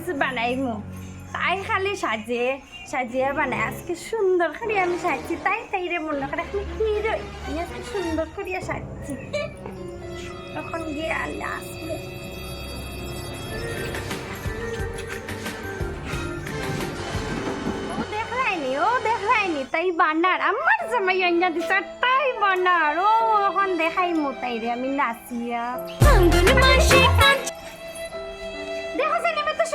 Reels বানাইমু। তাই খালি সাজে সাজিয়ে বানায় আজকে সুন্দর করে আমি সাজছি। তাই তাই রে মনে করে আমি আমি আজকে সুন্দর করে সাজছি। তখন গিয়ে আর আসব। ও দেখায়নি তাই বানার। আমার জামাই আইনা দিছে তাই বানার। ও এখন দেখাই মো তাই রে আমি নাচিয়া।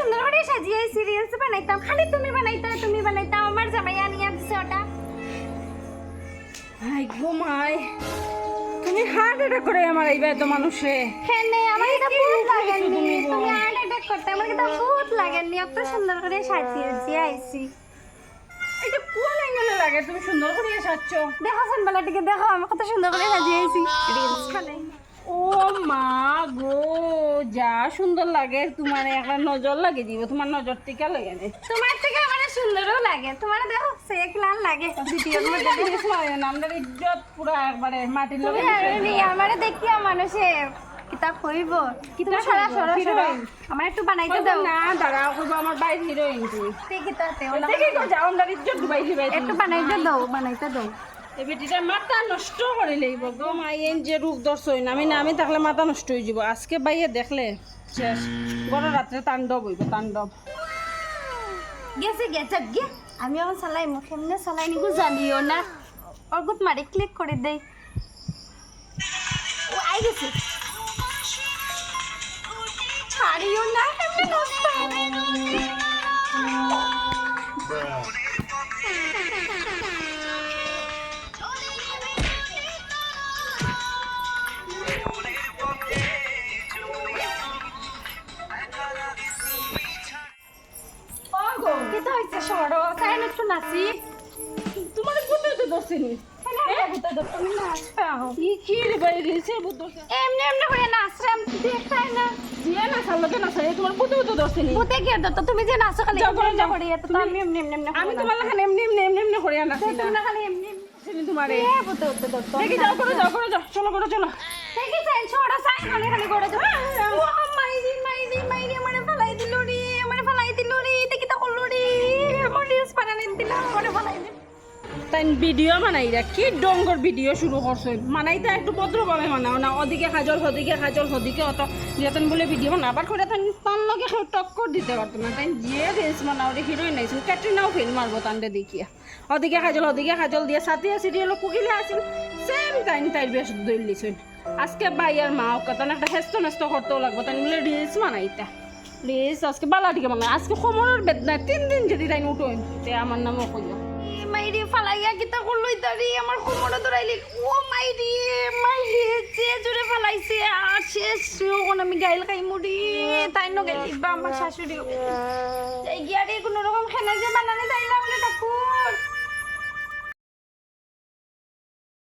সুন্দর করে সাজিয়ে সিরিয়ালস বানাইতাম। খালি তুমি বানাইতা তুমি বানাইতাম আমার জামাই আনিয়া দিছে ওটা। হাই গো মাই তুমি হার্ট অ্যাটাক করে আমার এইবার তো মানুষে। হ্যাঁ আমার এটা ভূত লাগেনি তুমি হার্ট অ্যাটাক করতে আমার এটা ভূত লাগেনি অত সুন্দর করে সাজিয়েছি আইছি। এটা কোন অ্যাঙ্গেলে লাগে? তুমি সুন্দর করে সাজছ। দেখো সনবালাটিকে দেখো আমি কত সুন্দর করে সাজিয়েছি রিলস বানাই ও মা যা সুন্দর লাগে তোমার একটা নজর লাগে দিব তোমার নজর টিকা লাগে না। তোমার থেকে আমার সুন্দরও লাগে তোমার দেখো সে ক্লান লাগে। মধ্যে দেখো। আমাদের ইজ্জত পুরা একবারে মাটির নি, আমারে দেখিয়া মানুষে কিতাব কইব কিতাব সরা? আমার একটু বানাইতে দাও। না দাঁড়াও কইবো আমার বাইর হিরোইন তুমি তে কিতাতে ওলা দেখি তো যাও আমার ইজ্জত ডুবাই দিবাই একটু বানাইতে দাও বানাইতে দাও। এই বেটিটা মাথা নষ্ট করে লইব গো। মাইয়েন যে রূপ দর্শই না আমি না আমি থাকলে মাথা নষ্ট হয়ে যাব আজকে বাইয়ে দেখলে শেষ। বড় রাত্রে তাণ্ডব হইব তাণ্ডব। গেছে গেছে গে। আমি এখন চালাই মুখ এমনি চালাই নিগু জানিও না। ওর গুত মারি ক্লিক করে দেই। ও আই গেছে। ছাড়িও না এমনি নষ্ট সরো চাই একটু নাচি। তোমার বুদ্ধি তো দর্শিনি এমনি এমনি করে নাচরাম দেখাই না। দিয়ে না সালো কেন সালে তোমার বুদ্ধি তো দর্শিনি ভূতে কি তো? তুমি যে নাচো খালি যাও। করে তো আমি এমনি এমনি এমনি আমি তোমার লাখান এমনি এমনি এমনি এমনি করে আনা তুমি না খালি এমনি এমনি তোমারে এ ভূতে ভূতে তো দেখি যাও করো যাও করো যাও। চলো করো চলো। দেখি চাই তাই ভিডিও বানাইরা কি ডঙ্গর ভিডিও শুরু করছ। মানাইতে একটু ভদ্রভাবে মানাও না, ওদিকে খাজল হদিকে খাজল হদিকে অত যেতেন বলে ভিডিও বানা আবার করে তাই তার লগে কেউ টক্কর দিতে পারতো না। তাই যে রিলস বানাও রে হিরোইন আইছিল ক্যাটরিনাও ফেল মারবো তান্ডে দেখিয়া। ওদিকে খাজল ওদিকে খাজল দিয়ে সাথে সিরিয়াল কুকিলে আসিল সেম টাইম তাই বেশ দৌড়লিছিল আজকে ভাই আর মা ওকে তান একটা হেস্ত নেস্ত করতেও লাগবো। তাই বলে রিলস বানাইতা রিলস আজকে বালাটিকে বানাই। আজকে সময়ের বেদনা তিন দিন যদি তাই উঠোই তে আমার নামও কইও। মাইরি ফালাইয়া কিতা করল ইতারি আমার কোমরে ধরাইলি। ও মাইরি মাইরি, যে জোরে ফালাইছে, আর শেষ আমি গাইল খাই মুড়ি তাই ন গাইলি বা আমার শাশুড়ি।